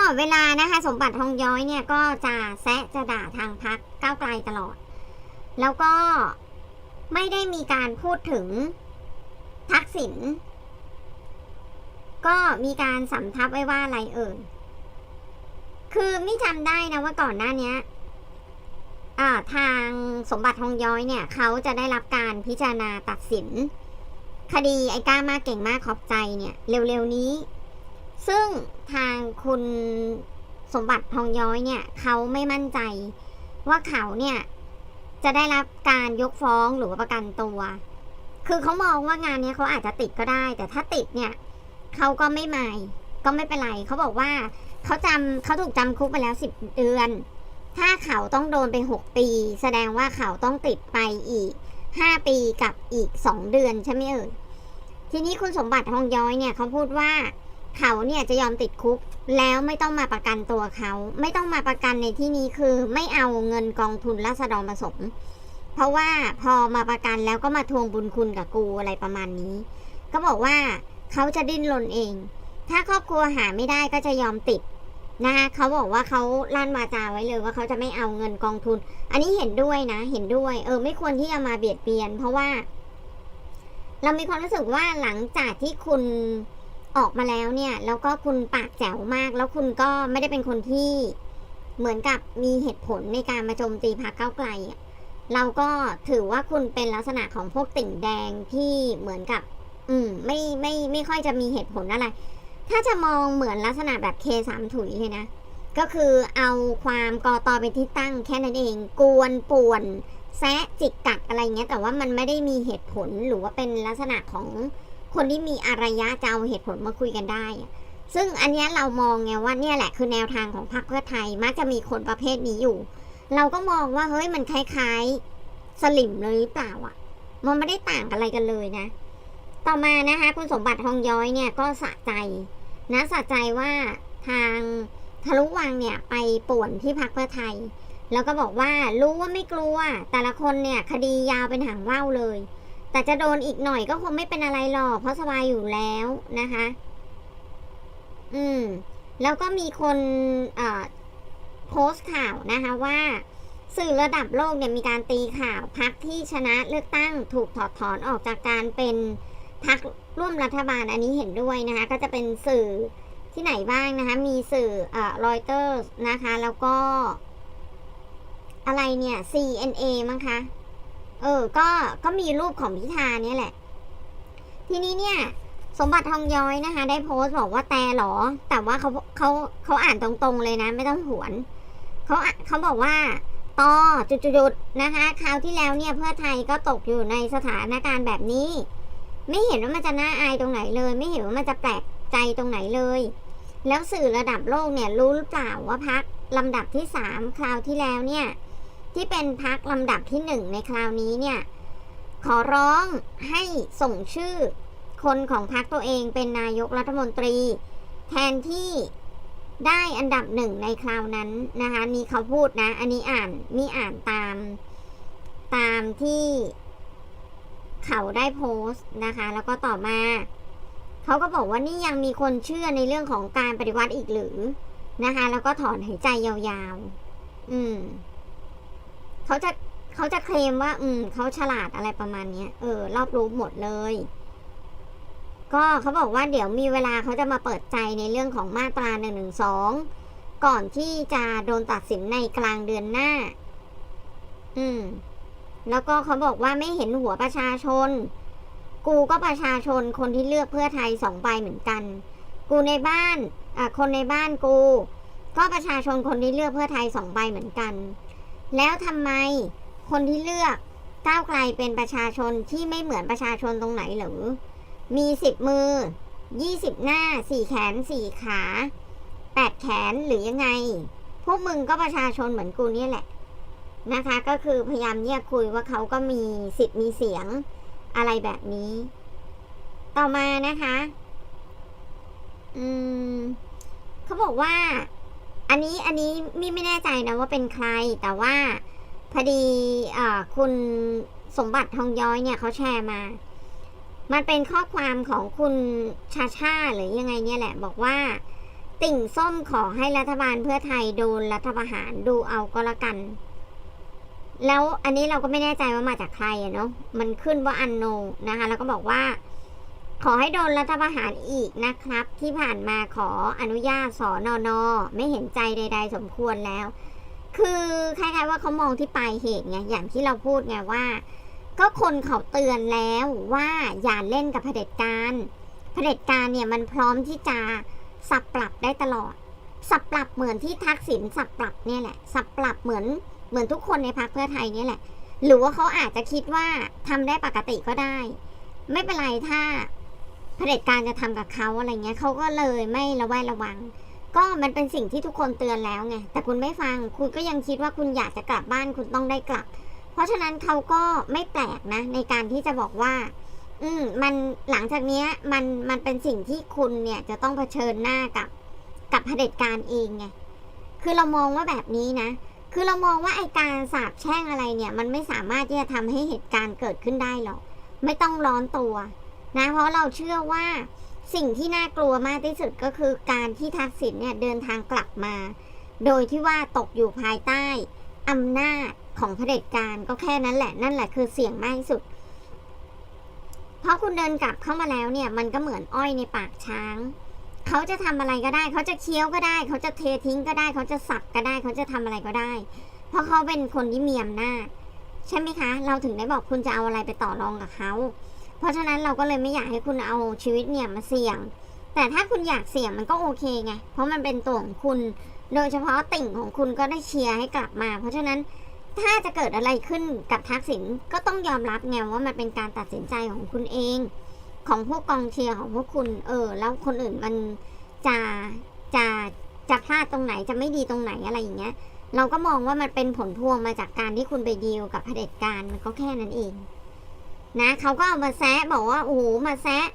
ลอดเวลานะคะ สมบัติทองย้อยเนี่ยก็จะแซะจะด่าทางพักก้าวไกลตลอด แล้วก็ไม่ได้มีการพูดถึงทักษิณก็มีการสำทับไว้ว่าอะไรเอ่ยคือไม่จำได้นะว่าก่อนหน้านี้ทางสมบัติทองย้อยเนี่ย เขาจะได้รับการพิจารณาตัดสิน คดีไอ้ก้ามากเก่งมากขอบใจเนี่ย เร็วๆนี้ ซึ่งทางคุณสมบัติทองย้อยเนี่ยเขาไม่มั่นใจว่าเขาเนี่ยจะได้รับการยกฟ้องหรือประกันตัว คือเขามองว่างานนี้เขาอาจจะติดก็ได้ แต่ถ้าติดเนี่ยเขาก็ไม่มายก็ไม่เป็นไรเขาบอกว่าเขาจำเขาถูกจำคุกไปแล้วสิบเดือน ถ้าเขาต้องโดนไปหกปี แสดงว่าเขาต้องติดไปอีกห้าปีกับอีกสองเดือนใช่ไหมเอ่ยทีนี้คุณสมบัติทองย้อยเนี่ยเขาพูดว่า เขาเนี่ยจะยอมติดคุก แล้วไม่ต้องมาประกันตัวเขา ไม่ต้องมาประกันในที่นี้คือไม่เอาเงินกองทุนราษฎรผสม เพราะว่าพอมาประกันแล้วก็มาทวงบุญคุณกับกูอะไรประมาณนี้ ก็บอกว่าเขาจะดิ้นรนเอง ถ้าครอบครัวหาไม่ได้ก็จะยอมติดนะคะเขาบอกว่าเขาลั่นวาจาไว้เลยว่าเขาจะไม่เอาเงินกองทุน อันนี้เห็นด้วยนะ เห็นด้วย เออ ไม่ควรที่จะมาเบียดเบียน เพราะว่า เรามีความรู้สึกว่าหลังจากที่คุณ ออกมาแล้วเนี่ย แล้วก็คุณปากแจ๋วมาก แล้วคุณก็ไม่ได้เป็นคนที่เหมือนกับมีเหตุผลในการมาโจมตีพรรคก้าไกลอะเราก็ถือว่าคุณเป็นลักษณะของพวกติ่งแดงที่เหมือนกับ อืม ไม่ไม่ไม่ค่อยจะมีเหตุผลอะไร ถ้าจะมองเหมือนลักษณะแบบเคสามถุยเลยนะ ก็คือเอาความกอตอเป็นที่ตั้งแค่นั้นเอง กวนป่วนแซะจิกกัดอะไรเงี้ย แต่ว่ามันไม่ได้มีเหตุผลหรือว่าเป็นลักษณะของ คนที่มีอารยะจะเอาเหตุผลมาคุยกันได้ ซึ่งอันนี้เรามองไงว่าเนี่ยแหละคือแนวทางของพรรคเพื่อไทยมักจะมีคนประเภทนี้อยู่ เราก็มองว่าเฮ้ยมันคล้ายๆสลิมเลยหรือเปล่าอะ มันไม่ได้ต่างอะไรกันเลยนะ ต่อมานะคะคุณสมบัติทองย้อยเนี่ยก็สะใจนะสะใจว่าทางทะลุวังเนี่ยไปป่วนที่พักเพื่อไทย แล้วก็บอกว่ารู้ว่าไม่กลัว แต่ละคนเนี่ยคดียาวเป็นหางว่าวเลย แต่จะโดนอีกหน่อยก็คงไม่เป็นอะไรหรอก เพราะสบายอยู่แล้วนะคะ อืม แล้วก็มีคนเอ่อโพสต์ข่าวนะคะว่าสื่อระดับโลกเนี่ยมีการตีข่าวพักที่ชนะเลือกตั้งถูกถอดถอนออกจากการเป็นพักร่วมรัฐบาลอันนี้เห็นด้วยนะคะ ก็จะเป็นสื่อที่ไหนบ้างนะคะ มีสื่อเอ่อรอยเตอร์นะคะ แล้วก็ อะไรเนี่ย CNA มั้งคะ เออ ก็ก็มีรูปของพิธาเนี่ยแหละ ทีนี้เนี่ย สมบัติทองย้อยนะคะ ได้โพสต์บอกว่าแต่หรอ แต่ว่าเขาเขาเขาอ่านตรงๆเลยนะ ไม่ต้องหวนเขาเขาบอกว่าต่อจุดๆนะคะคราวที่แล้วเนี่ยเพื่อไทยก็ตกอยู่ในสถานการณ์แบบนี้ ไม่เห็นว่ามันจะน่าอายตรงไหนเลย ไม่เห็นว่ามันจะแปลกใจตรงไหนเลย แล้วสื่อระดับโลกเนี่ยรู้หรือเปล่าว่าพักลำดับที่สามคราวที่แล้วเนี่ย ที่เป็นพักลำดับที่หนึ่งในคราวนี้เนี่ยขอร้องให้ส่งชื่อคนของพรรคตัวเองเป็นนายกรัฐมนตรี แทนที่ได้อันดับหนึ่งในคราวนั้นนะคะนี่เขาพูดนะ อันนี้อ่านนี่อ่านตาม ตามที่เขาได้โพสต์นะคะ แล้วก็ต่อมา เขาก็บอกว่านี่ยังมีคนเชื่อในเรื่องของการปฏิวัติอีกหรือนะคะ แล้วก็ถอนหายใจยาวๆ อืม เขาจะเขาจะเคลมว่า อืมเขาฉลาดอะไรประมาณเนี้ยเออ รอบรู้หมดเลย ก็เขาบอกว่าเดี๋ยวมีเวลาเขาจะมาเปิดใจในเรื่องของมาตราหนึ่งหนึ่งสองก่อนที่จะโดนตัดสินในกลางเดือนหน้า อืม แล้วก็เขาบอกว่าไม่เห็นหัวประชาชน กูก็ประชาชนคนที่เลือกเพื่อไทยสองใบเหมือนกัน กูในบ้าน อะ คนในบ้านกู ก็ประชาชนคนที่เลือกเพื่อไทยสองใบเหมือนกัน แล้วทำไมคนที่เลือกก้าวไกลเป็นประชาชนที่ไม่เหมือนประชาชนตรงไหนหรือ มีสิบมือยี่สิบหน้าสี่แขนสี่ขาแปดแขนหรือยังไง พวกมึงก็ประชาชนเหมือนกูเนี่ยแหละ นะคะ ก็คือพยายามเนี่ยคุยว่าเขาก็มีสิทธิ์มีเสียงอะไรแบบนี้ ต่อมานะคะ อืมเขาบอกว่า อันนี้อันนี้มี่ไม่แน่ใจนะว่าเป็นใครแต่ว่าพอดีอคุณสมบัติทองย้อยเนี่ยเขาแชร์มา มันเป็นข้อความของคุณชาชาหรือยังไงเนี่ยแหละ บอกว่า ติ่งส้มขอให้รัฐบาลเพื่อไทยโดนรัฐประหารดูเอาก็แล้วกัน แล้วอันนี้เราก็ไม่แน่ใจว่ามาจากใครอะเนาะมันขึ้นว่าอันโนนะคะ แล้วก็บอกว่า ขอให้โดนรัฐประหารอีกนะครับ ที่ผ่านมาขออนุญาตสอนอนอไม่เห็นใจใด ๆ สมควรแล้ว คือคล้ายๆว่าเขามองที่ปลายเหตุไงอย่างที่เราพูดไงว่า ก็คนเขาเตือนแล้วว่าอย่าเล่นกับเผด็จการเผด็จการเนี่ยมันพร้อมที่จะสับปรับได้ตลอด สับปรับเหมือนที่ทักษิณสับปรับเนี่ยแหละ สับปรับเหมือนเหมือนทุกคนในพรรคเพื่อไทยเนี่ยแหละ หรือว่าเขาอาจจะคิดว่าทำได้ปกติก็ได้ ไม่เป็นไรถ้า เผด็จการจะทำกับเขาอะไรเงี้ยเขาก็เลยไม่ระแวดระวัง ก็มันเป็นสิ่งที่ทุกคนเตือนแล้วไงแต่คุณไม่ฟังคุณก็ยังคิดว่าคุณอยากจะกลับบ้านคุณต้องได้กลับ เพราะฉะนั้นเขาก็ไม่แปลกนะ ในการที่จะบอกว่า อืมมันหลังจากเนี้ยมันมันเป็นสิ่งที่คุณเนี่ยจะต้องเผชิญหน้ากับกับเผด็จการเองไงคือเรามองว่าแบบนี้นะคือเรามองว่าไอการสาบแช่งอะไรเนี่ย มันไม่สามารถที่จะทำให้เหตุการณ์เกิดขึ้นได้หรอกไม่ต้องร้อนตัว นะเพราะเราเชื่อว่าสิ่งที่น่ากลัวมากที่สุดก็คือการที่ทักษิณเนี่ยเดินทางกลับมา โดยที่ว่าตกอยู่ภายใต้อำนาจของเผด็จการก็แค่นั้นแหละ นั่นแหละคือเสี่ยงมากที่สุด เพราะคุณเดินกลับเข้ามาแล้วเนี่ยมันก็เหมือนอ้อยในปากช้าง เขาจะทำอะไรก็ได้ เขาจะเคี้ยวก็ได้ เขาจะเททิ้งก็ได้ เขาจะสับก็ได้ เขาจะทำอะไรก็ได้ เพราะเขาเป็นคนที่มีอำนาจใช่ไหมคะ เราถึงได้บอกคุณจะเอาอะไรไปต่อรองกับเขา เพราะฉะนั้นเราก็เลยไม่อยากให้คุณเอาชีวิตเนี่ยมาเสี่ยง แต่ถ้าคุณอยากเสี่ยงมันก็โอเคไง เพราะมันเป็นตัวของคุณ โดยเฉพาะติ่งของคุณก็ได้เชียร์ให้กลับมา เพราะฉะนั้นถ้าจะเกิดอะไรขึ้นกับทักษิณก็ต้องยอมรับไงว่ามันเป็นการตัดสินใจของคุณเอง ของพวกกองเชียร์ของพวกคุณเออ แล้วคนอื่นมันจะจะจะพลาดตรงไหนจะไม่ดีตรงไหนอะไรอย่างเงี้ย เราก็มองว่ามันเป็นผลพวงมาจากการที่คุณไปดีลกับเผด็จการมันก็แค่นั้นเอง นะเขาก็เอามาแซะบอกว่าโอ้โหมาแซะ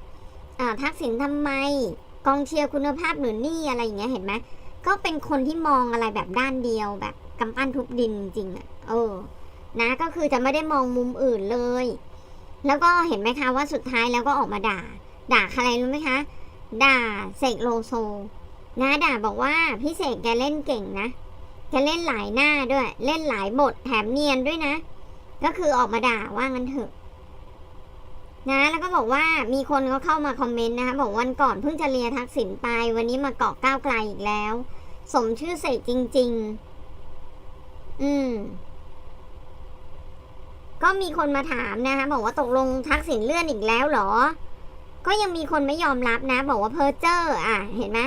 ทักษิณทำไม กองเชียร์คุณภาพหรือนี่อะไรอย่างเงี้ยเห็นไหมก็เป็นคนที่มองอะไรแบบด้านเดียวแบบกำปั้นทุบดินจริงอะเออ นะก็คือจะไม่ได้มองมุมอื่นเลย แล้วก็เห็นไหมคะว่าสุดท้ายแล้วก็ออกมาด่า ด่าใครรู้ไหมคะ ด่าเสกโลโซนะด่าบอกว่าพี่เสกแกเล่นเก่งนะแกเล่นหลายหน้าด้วย เล่นหลายบทแถมเนียนด้วยนะ ก็คือออกมาด่าว่างั้นเถอะ นะแล้วก็บอกว่ามีคนเขาเข้ามาคอมเมนต์นะคะบอกวันก่อนเพิ่งจะเลียทักษิณไป วันนี้มาเกาะก้าวไกลอีกแล้ว สมชื่อเสกจริง ๆ อืม ก็มีคนมาถามนะคะบอกว่าตกลงทักษิณเลื่อนอีกแล้วเหรอ ก็ยังมีคนไม่ยอมรับนะ บอกว่าเพอร์เจอร์ อะ เห็นไหม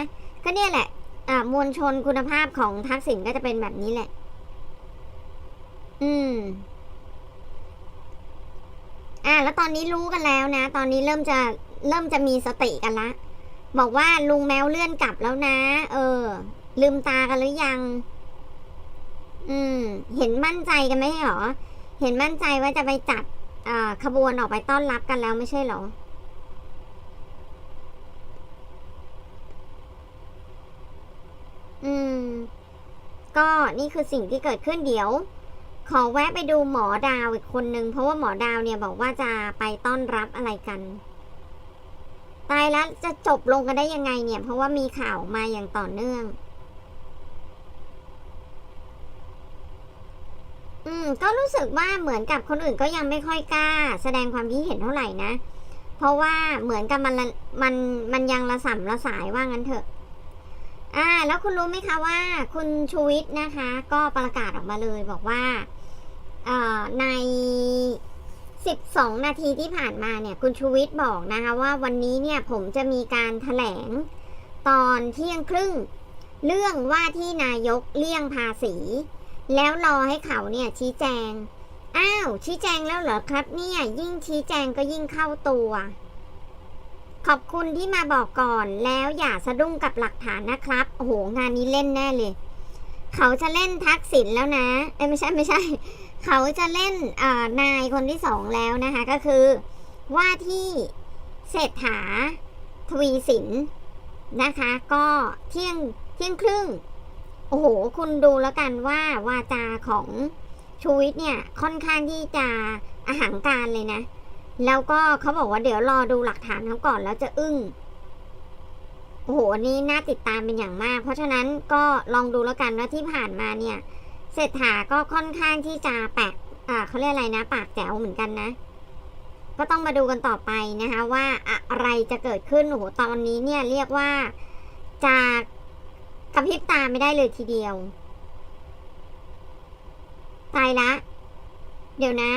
ก็เนี่ยแหละ อ่ามวลชนคุณภาพของทักษิณก็จะเป็นแบบนี้แหละ อืม อ่าแล้วตอนนี้รู้กันแล้วนะ ตอนนี้เริ่มจะเริ่มจะมีสติกันละ บอกว่าลุงแมวเลื่อนกลับแล้วนะ เออ ลืมตากันหรือยัง อืม เห็นมั่นใจกันไหมเหรอ เห็นมั่นใจว่าจะไปจัดอ่าขบวนออกไปต้อนรับกันแล้วไม่ใช่เหรอ อืม ก็นี่คือสิ่งที่เกิดขึ้นเดี๋ยว ขอแวะไปดูหมอดาวอีกคนนึง เพราะว่าหมอดาวเนี่ยบอกว่าจะไปต้อนรับอะไรกัน ตายแล้วจะจบลงกันได้ยังไงเนี่ย เพราะว่ามีข่าวมาอย่างต่อเนื่อง อืม ก็รู้สึกว่าเหมือนกับคนอื่นก็ยังไม่ค่อยกล้า แสดงความคิดเห็นเท่าไหร่นะ เพราะว่าเหมือนกับมันละมันมันยังระส่ำระสายว่างั้นเถอะอ่าแล้วคุณรู้ไหมคะว่า คุณชูวิทย์นะคะ ก็ประกาศออกมาเลยบอกว่า ใน 12 นาทีที่ผ่านมาเนี่ยคุณชูวิทย์บอกนะคะว่าวันนี้เนี่ยผมจะมีการถแถลงตอนเที่ยงครึ่ง เรื่องว่าที่นายกเลี่ยงภาษี แล้วรอให้เขาเนี่ยชี้แจง อ้าว ชี้แจงแล้วเหรอครับเนี่ยยิ่งชี้แจงก็ยิ่งเข้าตัว ขอบคุณที่มาบอกก่อนแล้วอย่าสะดุ้งกับหลักฐานนะครับโอ้โหงานนี้เล่นแน่เลย เขาจะเล่นทักษิณแล้วนะ เอ้ไม่ใช่ไม่ใช่ เขาจะเล่นนายคนที่สองแล้วนะคะ ก็คือว่าที่เศรษฐาทวีสินนะคะ ก็เที่ยงเที่ยงครึ่ง โอ้โห คุณดูแล้วกันว่าวาจาของชูวิทย์เนี่ยค่อนข้างที่จะอาหางการเลยนะ แล้วก็เขาบอกว่าเดี๋ยวรอดูหลักฐานเขาก่อนแล้วจะอึ้งโอ้โหนนี้น่าติดตามเป็นอย่างมาก เพราะฉะนั้นก็ลองดูแล้วกันว่าที่ผ่านมาเนี่ย เศรษฐาก็ค่อนข้างที่จะแปลกเขาเรียกอะไรนะ ปากแจ๋วเหมือนกันนะ ก็ต้องมาดูกันต่อไปนะคะว่าอะไรจะเกิดขึ้นโอ้โหตอนนี้เนี่ยเรียกว่าจะกระพริบตาไม่ได้เลยทีเดียว ตายละ เดี๋ยวนะ